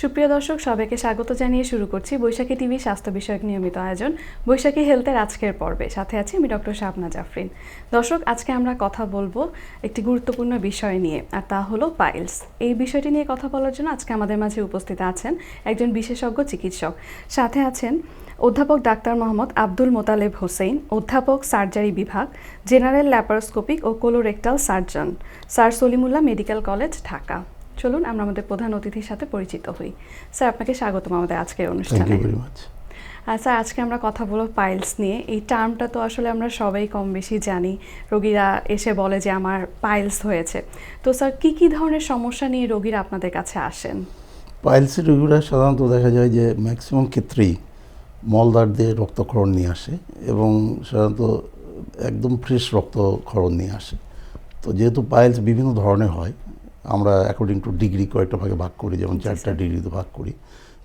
সুপ্রিয় দর্শক, সবাইকে স্বাগত জানিয়ে শুরু করছি বৈশাখী টিভি স্বাস্থ্য বিষয়ক নিয়মিত আয়োজন, বৈশাখী হেলথের আজকের পর্বে। সাথে আছি আমি ডক্টর শাবনা জাফরিন। দর্শক, আজকে আমরা কথা বলব একটি গুরুত্বপূর্ণ বিষয় নিয়ে, আর তা হলো পাইলস। এই বিষয়টি নিয়ে কথা বলার জন্য আজকে আমাদের মাঝে উপস্থিত আছেন একজন বিশেষজ্ঞ চিকিৎসক। সাথে আছেন অধ্যাপক ডাক্তার মোহাম্মদ আব্দুল মোতালেব হোসেন অধ্যাপক সার্জারি বিভাগ, জেনারেল ল্যাপারোস্কোপিক ও colorectal surgeon, sir Salimullah medical college, Dhaka. চলুন আমরা আমাদের প্রধান অতিথির সাথে পরিচিত হই। স্যার আপনাকে স্বাগতম আমাদের আজকের অনুষ্ঠানে। স্যার আজকে আমরা কথা বলব পাইলস নিয়ে। এই টার্মটা তো আসলে আমরা সবাই কম বেশি জানি। রোগীরা এসে বলে যে আমার পাইলস হয়েছে। তো স্যার কি কি ধরনের সমস্যা নিয়ে রোগীরা আপনাদের কাছে আসেন? পাইলসের রোগীরা সাধারণত দেখা যায় যে ম্যাক্সিমাম ক্ষেত্রেই মলদার দিয়ে রক্তক্ষরণ নিয়ে আসে এবং সাধারণত একদম ফ্রেশ রক্তক্ষরণ নিয়ে আসে। তো যেহেতু পাইলস বিভিন্ন ধরনের হয় আমরা অ্যাকর্ডিং টু ডিগ্রি কয়েকটা ভাগে ভাগ করি যেমন চারটা ডিগ্রিতে ভাগ করি।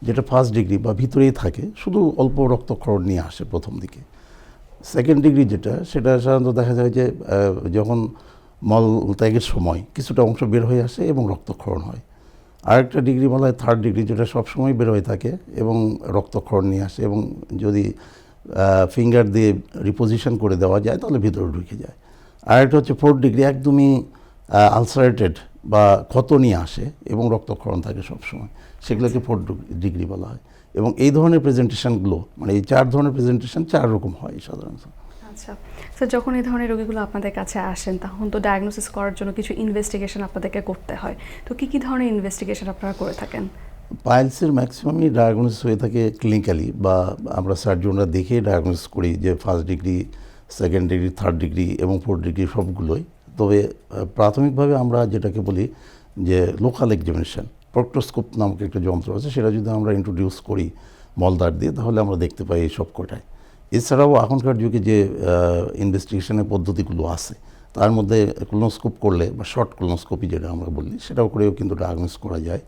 যেটা ফার্স্ট ডিগ্রি বা ভিতরেই থাকে শুধু অল্প রক্তক্ষরণ নিয়ে আসে প্রথম দিকে। সেকেন্ড ডিগ্রি যেটা সেটা সাধারণত দেখা যায় যে যখন মল ত্যাগের সময় কিছুটা অংশ বের হয়ে আসে এবং রক্তক্ষরণ হয়। আরেকটা ডিগ্রি বলা হয় থার্ড ডিগ্রি যেটা সবসময় বের হয়ে থাকে এবং রক্তক্ষরণ নিয়ে আসে এবং যদি ফিঙ্গার দিয়ে রিপোজিশন করে দেওয়া যায় তাহলে ভিতরে ঢুকে যায়। আরেকটা হচ্ছে ফোর্থ ডিগ্রি একদমই আলসারেটেড বা ক্ষত নিয়ে আসে এবং রক্তক্ষরণ থাকে সবসময় সেগুলোকে ফোর্থ ডিগ্রি বলা হয়। এবং এই ধরনের প্রেজেন্টেশনগুলো মানে এই চার ধরনের প্রেজেন্টেশন চার রকম হয় সাধারণত। আচ্ছা স্যার যখন এই ধরনের রোগীগুলো আপনাদের কাছে আসেন তখন তো ডায়াগনোসিস করার জন্য কিছু ইনভেস্টিগেশন আপনাদেরকে করতে হয়। তো কি কি ধরনের ইনভেস্টিগেশন আপনারা করে থাকেন? পাইলসের ম্যাক্সিমামই ডায়াগনোসিস হয়ে থাকে ক্লিনিক্যালি বা আমরা সার্জনরা দেখে ডায়াগনোসিস করি যে first degree second degree third degree এবং ফোর্থ ডিগ্রি সবগুলোই। তবে প্রাথমিকভাবে আমরা যেটাকে বলি যে লোকাল এক্সামিনেশন প্রক্টোস্কোপ নামক একটা যন্ত্র আছে সেটা যদি আমরা ইন্ট্রোডিউস করি মলদার দিয়ে তাহলে আমরা দেখতে পাই এই সব কটায় এছাড়াও এখনকার যুগে যে ইনভেস্টিগেশনের পদ্ধতিগুলো আছে তার মধ্যে ক্লোনোস্কোপ করলে বা শর্ট ক্লোনোস্কোপি যেটা আমরা বলি সেটাও করেও কিন্তু ডায়াগনোস করা যায়।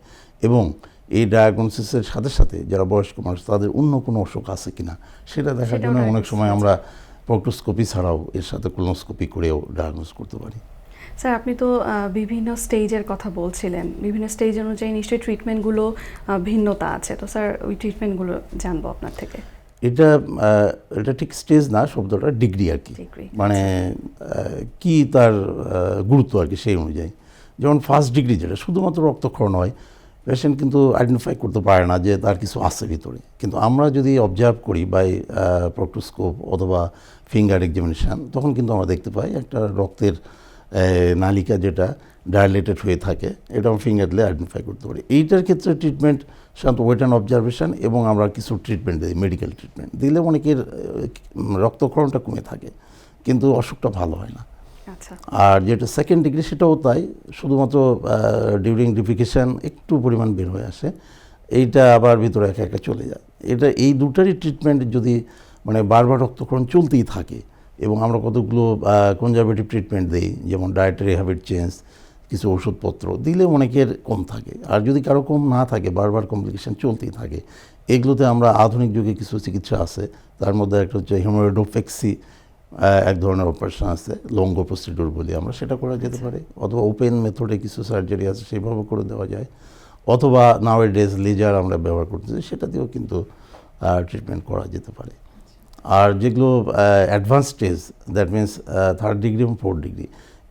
এবং এই ডায়াগনোসিসের সাথে সাথে যারা বয়স্ক মানুষ তাদের অন্য কোনো অসুখ আছে কিনা সেটা দেখার জন্য অনেক সময় আমরা প্রক্টোস্কোপি ছাড়াও এর সাথে ক্লোনোস্কোপি করেও ডায়াগনোস করতে পারি। স্যার আপনি তো বিভিন্ন স্টেজের কথা বলছিলেন। বিভিন্ন স্টেজ অনুযায়ী নিশ্চয়ই ট্রিটমেন্টগুলো ভিন্নতা আছে। তো স্যার ওই ট্রিটমেন্টগুলো জানব আপনার থেকে। এটা এটা ঠিক স্টেজ না শব্দটা ডিগ্রি আর কি। মানে আহ, কি তার গুরুত্ব আর কি সেই অনুযায়ী। যেমন ফার্স্ট ডিগ্রি যেটা শুধুমাত্র রক্তক্ষরণ হয় পেশেন্ট কিন্তু আইডেন্টিফাই করতে পারে না যে তার কিছু আছে ভিতরে। কিন্তু আমরা যদি অবজার্ভ করি বাই প্রক্টোস্কোপ অথবা ফিঙ্গার এক্সামিনেশান তখন কিন্তু আমরা দেখতে পাই একটা রক্তের নালিকা যেটা ডায়ালেটেড হয়ে থাকে, এটা আমরা ফিঙ্গার দিলে আইডেন্টিফাই করতে পারি। এইটার ক্ষেত্রে ট্রিটমেন্ট সাধারণত ওয়েট অ্যান্ড অবজারভেশন এবং আমরা কিছু ট্রিটমেন্ট দিই মেডিকেল ট্রিটমেন্ট দিলে অনেকের রক্তক্ষরণটা কমে থাকে, কিন্তু অসুখটা ভালো হয় না। আর যেটা সেকেন্ড ডিগ্রি সেটাও তাই, শুধুমাত্র ডিউরিং ডিফিকেশান একটু পরিমাণ বের হয়ে আসে, এইটা আবার ভিতরে একা একা চলে যায়। এটা, এই দুটারই ট্রিটমেন্ট যদি মানে বারবার রক্তক্ষরণ চলতেই থাকে, এবং আমরা কতগুলো কনজারভেটিভ ট্রিটমেন্ট দিই, যেমন ডায়েটারি হ্যাবিট চেঞ্জ কিছু ওষুধপত্র, দিলে অনেকের কম থাকে। আর যদি কারও কম না থাকে, বারবার কমপ্লিকেশান চলতেই থাকে, এগুলোতে আমরা আধুনিক যুগে কিছু চিকিৎসা আছে, তার মধ্যে একটা হচ্ছে হিমোরেডোফেক্সি এক ধরনের অপারেশন আছে লঙ্গ প্রসিডিউর বলি আমরা, সেটা করা যেতে পারে। অথবা ওপেন মেথডে কিছু সার্জারি আছে সেভাবে করে দেওয়া যায়। অথবা নাওয়ের ডেজ লেজার আমরা ব্যবহার করতেছি, সেটা দিয়েও কিন্তু ট্রিটমেন্ট করা যেতে পারে। আর যেগুলো advance stage that means third degree এবং ফোর্থ ডিগ্রি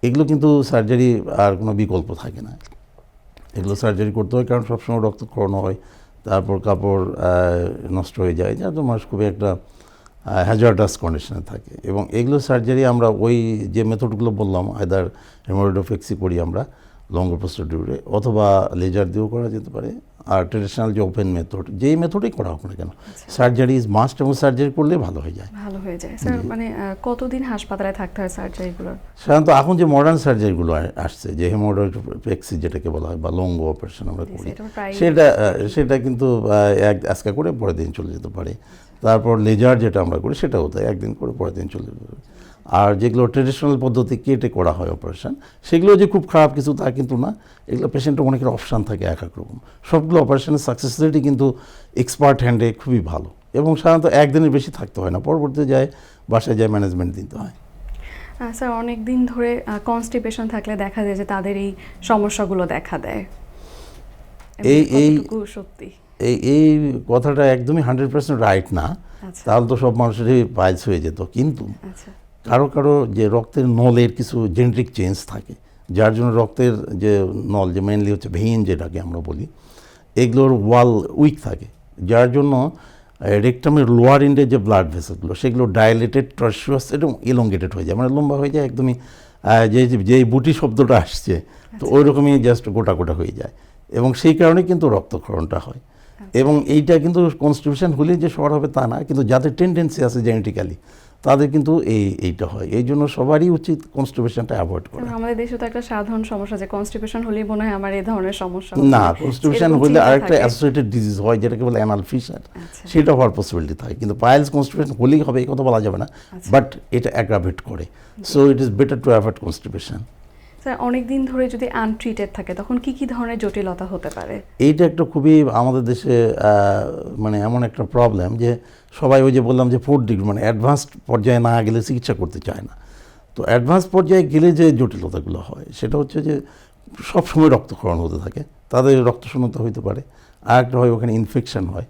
এগুলো কিন্তু সার্জারি আর কোনো বিকল্প থাকে না। এগুলো সার্জারি করতে হয়, কারণ সবসময় রক্তক্ষরণ হয়, তারপর কাপড় নষ্ট হয়ে যায় যা তো মানুষ খুবই একটা হ্যাজার্ডাস কন্ডিশনে থাকে। এবং এগুলো সার্জারি আমরা ওই যে মেথডগুলো বললাম আয়দার হেমোরেডোফেক্সি করি আমরা লঙ্গ প্রস্টোডিউরে অথবা লেজার দিয়েও করা যেতে পারে আর ট্রেডিশনাল যে ওপেন মেথড যেই মেথডেই করা হোক না কেন সার্জারি ইজ মাস্ট এবং সার্জারি করলে ভালো হয়ে যায়। ভালো হয়ে যায়। স্যার মানে কতদিন হাসপাতালে থাকতে হয় সার্জারিগুলোর সাধারণত এখন যে মডার্ন সার্জারিগুলো আসছে যে হেমোডোফেক্সি যেটাকে বলা হয় বা লঙ্গ অপারেশন আমরা করি সেটা সেটা কিন্তু এক আজকে করে পরের দিন চলে যেতে পারে। তারপর লেজার যেটা আমরা করি সেটাও তাই একদিন করে পরের দিন চলে পারে আর যেগুলো ট্রেডিশনাল পদ্ধতি কেটে করা হয় অপারেশন সেগুলো যে খুব খারাপ কিছু তা কিন্তু না। এগুলো পেশেন্টের অনেকের অপশান থাকে এক এক রকম। সবগুলো অপারেশনের সাকসেস রেটই কিন্তু এক্সপার্ট হ্যান্ডে খুবই ভালো এবং সাধারণত একদিনের বেশি থাকতে হয় না পরবর্তীতে যায় বাসায় যায় ম্যানেজমেন্ট দিতে হয়। স্যার অনেক দিন ধরে কনস্টিপেশন থাকলে দেখা যায় যে তাদের এই সমস্যাগুলো দেখা দেয়। এই- এই- সত্যি। এই এই কথাটা একদমই হান্ড্রেড পার্সেন্ট রাইট না। আচ্ছা। তাহলে তো সব মানুষেরই পাইলস হয়ে যেত। কিন্তু আচ্ছা। কারও কারও যে রক্তের নলের কিছু জেনেটিক চেঞ্জ থাকে যার জন্য রক্তের যে নল যে মেনলি হচ্ছে ভেইন যেটাকে আমরা বলি এগুলোর ওয়াল উইক থাকে। যার জন্য রেকটামের লোয়ার ইন্ডের যে ব্লাড ভেসেলগুলো সেগুলো ডাইলেটেড ট্রাসিয়াস এবং এলঙ্গেটেড হয়ে যায়। মানে লম্বা হয়ে যায় একদমই যে যে বুটি শব্দটা আসছে তো ওই রকমই জাস্ট গোটা গোটা হয়ে যায়। এবং সেই কারণে কিন্তু রক্তক্ষরণটা হয়। এবং এইটা কিন্তু কনস্টিটিউশন হলে যে সবার হবে তা না কিন্তু যাদের টেন্ডেন্সি আছে জেনেটিক্যালি তাদের কিন্তু এই এইটা হয়। এই জন্য সবারই উচিত কনস্টিটিউশনটা অ্যাভয়েড করা। আমাদের দেশে তো একটা সাধারণ সমস্যা যে কনস্টিপেশন হলেই মনে হয় আমার এই ধরনের সমস্যা না হচ্ছে। কনস্টিটিউশন হলে আরেকটা। অ্যাসোসিয়েটেড ডিজিজ হয় যেটাকে বলে অ্যানাল আচ্ছা। সেটা হওয়ার পসিবিলিটি থাকে। কিন্তু পাইলস কনস্টিটিউশন হলেই হবে এই কথা বলা যাবে না। আচ্ছা। বাট এটা অ্যাগ্রাভেট করে। So it is better to avoid constitution sir অনেক দিন ধরে যদি আনট্রিটেড থাকে, তখন কি কি ধরনের জটিলতা হতে পারে? এইটা একটা খুবই আমাদের দেশে মানে এমন একটা প্রবলেম যে সবাই ওই যে বললাম যে ফোর্থ ডিগ্রি মানে অ্যাডভান্সড পর্যায়ে না গেলে চিকিৎসা করতে চায় না। তো অ্যাডভান্স পর্যায়ে গেলে যে জটিলতাগুলো হয়, সেটা হচ্ছে যে সব সময় রক্তক্ষরণ হতে থাকে। তাদের রক্তশূন্যতা হতে পারে। আর একটা হয় ওখানে ইনফেকশন হয়।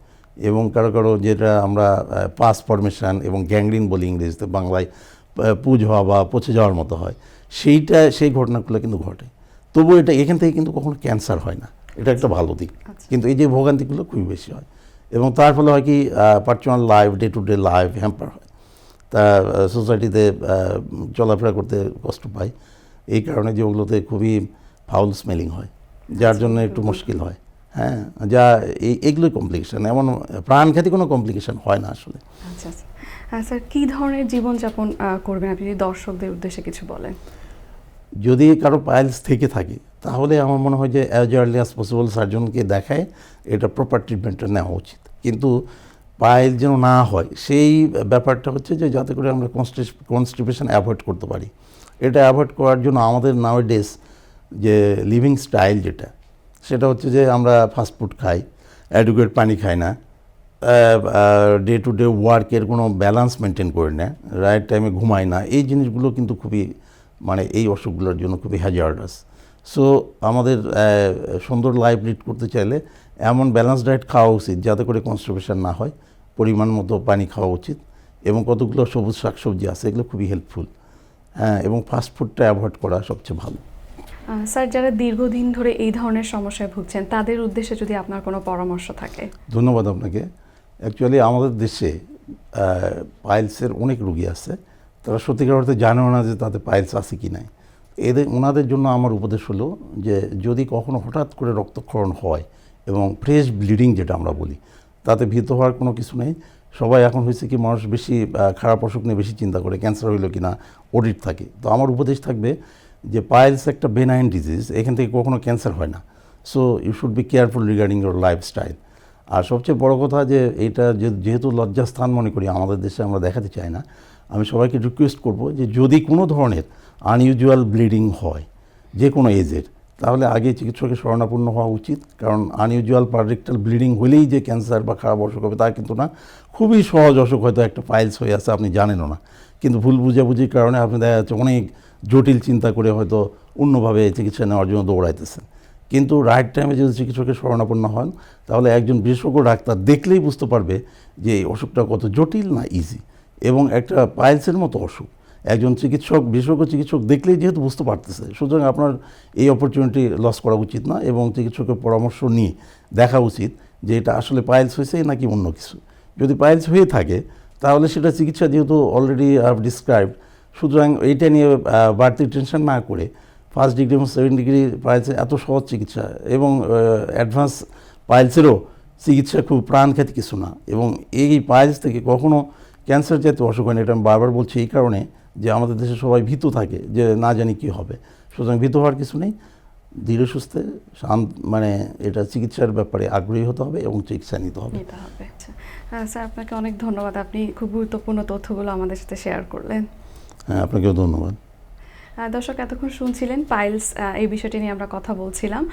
এবং কারও কারও যেটা আমরা পাস ফরমেশন এবং গ্যাংরিন বলি ইংরেজিতে, বাংলায় পুজ হওয়া বা পচে যাওয়ার মতো হয়। সেইটা সেই ঘটনাগুলো কিন্তু ঘটে। তবু এটা এখান থেকে কিন্তু কখনো ক্যান্সার হয় না। এটা একটা ভালো দিক। আচ্ছা। কিন্তু এই যে ভোগান্তিগুলো খুবই বেশি হয়। এবং তার ফলে হয় কি personal life day to day life hamper হয়। তা সোসাইটিতে চলাফেরা করতে কষ্ট পায়। এই কারণে যে ওগুলোতে খুবই ফাউল স্মেলিং হয়। যার জন্য একটু মুশকিল হয়। হ্যাঁ যা এই এগুলোই কমপ্লিকেশন এমন প্রাণঘাতী কোনো কমপ্লিকেশন হয় না আসলে। আচ্ছা। আর স্যার, কি ধরনের জীবনযাপন করবেন আপনি? যদি দর্শকদের উদ্দেশ্যে কিছু বলেন। যদি কারও পাইলস থেকে থাকে, তাহলে আমার মনে হয় যে অ্যাজ আর্লি অ্যাজ পসিবল সার্জনকে দেখায়, এটা প্রপার ট্রিটমেন্টটা নেওয়া উচিত। কিন্তু পাইল যেন না হয়, সেই ব্যাপারটা হচ্ছে যে যাতে করে আমরা কনস্টিপেশন অ্যাভয়েড করতে পারি। এটা অ্যাভয়েড করার জন্য আমাদের নাও ডেস যে লিভিং স্টাইল যেটা, সেটা হচ্ছে যে আমরা ফাস্টফুড খাই অ্যাডুকেট পানি খাই না। ডে টু ডে ওয়ার্কের কোনো ব্যালেন্স মেনটেন করে না রাইট টাইমে ঘুমায় না এই জিনিসগুলো কিন্তু খুবই মানে এই অসুখগুলোর জন্য খুবই হ্যাজার্ডাস সো আমাদের সুন্দর লাইফ লিড করতে চাইলে এমন ব্যালেন্স ডায়েট খাওয়া উচিত যাতে করে কনস্টিপেশন না হয় পরিমাণ মতো পানি খাওয়া উচিত এবং কতগুলো সবুজ শাকসবজি আছে এগুলো খুবই হেল্পফুল হ্যাঁ এবং ফাস্টফুডটা অ্যাভয়েড করা সবচেয়ে ভালো। স্যার যারা দীর্ঘদিন ধরে এই ধরনের সমস্যায় ভুগছেন তাদের উদ্দেশ্যে যদি আপনার কোনো পরামর্শ থাকে। ধন্যবাদ আপনাকে। অ্যাকচুয়ালি আমাদের দেশে পাইলসের অনেক রুগী আছে। তারা সত্যিকার অর্থে জানেও না যে তাদের পাইলস আছে কি নাই। এদের, ওনাদের জন্য আমার উপদেশ হলো যে, যদি কখনো হঠাৎ করে রক্তক্ষরণ হয় এবং ফ্রেশ ব্লিডিং যেটা আমরা বলি, তাতে ভীত হওয়ার কোনো কিছু নেই। সবাই এখন হয়েছে কি, মানুষ বেশি খারাপ অসুখ নিয়ে বেশি চিন্তা করে ক্যান্সার হইল কি না অডিট থাকে। তো আমার উপদেশ থাকবে যে পাইলস একটা বেনাইন ডিজিজ এখান থেকে কখনো ক্যান্সার হয় না। So you should be careful regarding your lifestyle আর সবচেয়ে বড় কথা যে এটা যেহেতু লজ্জাস্থান মনে করি, আমাদের দেশে আমরা দেখাতে চাই না, আমি সবাইকে রিকোয়েস্ট করব যে যদি কোনো ধরনের আনইউজুয়াল ব্লিডিং হয়, যে কোনো এজের তাহলে আগে চিকিৎসকের শরণাপন্ন হওয়া উচিত। কারণ আনইউজুয়াল পাররেক্টাল ব্লিডিং হলেই যে ক্যান্সার বা খারাপ অসুখ হবে তা কিন্তু না। খুবই সহজ অসুখ হয়তো একটা পাইলস হয়ে আছে, আপনি জানেনও না। কিন্তু ভুল বুঝাবুঝির কারণে আপনি দেখা যাচ্ছে অনেক জটিল চিন্তা করে হয়তো অন্যভাবে চিকিৎসা নেওয়ার জন্য দৌড়াইতেছেন। কিন্তু রাইট টাইমে যদি চিকিৎসকের শরণাপন্ন হন, তাহলে একজন বিশেষজ্ঞ ডাক্তার দেখলেই বুঝতে পারবে যে এই অসুখটা কত জটিল না ইজি এবং একটা পাইলসের মতো অসুখ। একজন চিকিৎসক, বিশেষজ্ঞ চিকিৎসক দেখলেই যেহেতু বুঝতে পারতেছে, সুতরাং আপনার এই অপরচুনিটি লস করা উচিত না এবং চিকিৎসকের পরামর্শ নিয়ে দেখা উচিত যে এটা আসলে পাইলস হয়েছে নাকি অন্য কিছু। যদি পাইলস হয়ে থাকে, তাহলে সেটা চিকিৎসা যেহেতু অলরেডি আই ডিসক্রাইব সুতরাং এইটা নিয়ে বাড়তি টেনশন না করে ফার্স্ট ডিগ্রি এবং সেকেন্ড ডিগ্রি পাইলসের এত সহজ চিকিৎসা এবং অ্যাডভান্স পাইলসেরও চিকিৎসা খুব প্রাণঘাতী কিছু না। এবং এই পাইলস থেকে কখনও ক্যান্সার জাতীয় অসুখ হয় না এটা আমি বারবার বলছি এই কারণে যে আমাদের দেশে সবাই ভীত থাকে যে না জানি কী হবে। সুতরাং ভীত হওয়ার কিছু নেই। ধীরে সুস্থে শান্ত মানে এটা চিকিৎসার ব্যাপারে আগ্রহী হতে হবে এবং চিকিৎসা নিতে হবে। আচ্ছা স্যার আপনাকে অনেক ধন্যবাদ। আপনি খুব গুরুত্বপূর্ণ তথ্যগুলো আমাদের সাথে শেয়ার করলেন। হ্যাঁ আপনাকেও ধন্যবাদ। দর্শক এতক্ষণ শুনছিলেন পাইলস এই বিষয়টি নিয়ে আমরা কথা বলছিলাম।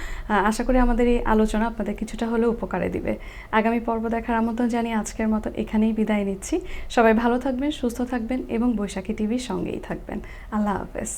আশা করি আমাদের এই আলোচনা আপনাদের কিছুটা হলেও উপকারে দিবে। আগামী পর্ব দেখার আমন্ত্রণ জানিয়ে আজকের মতো এখানেই বিদায় নিচ্ছি। সবাই ভালো থাকবেন, সুস্থ থাকবেন এবং বৈশাখী টিভির সঙ্গেই থাকবেন। আল্লাহ হাফেজ।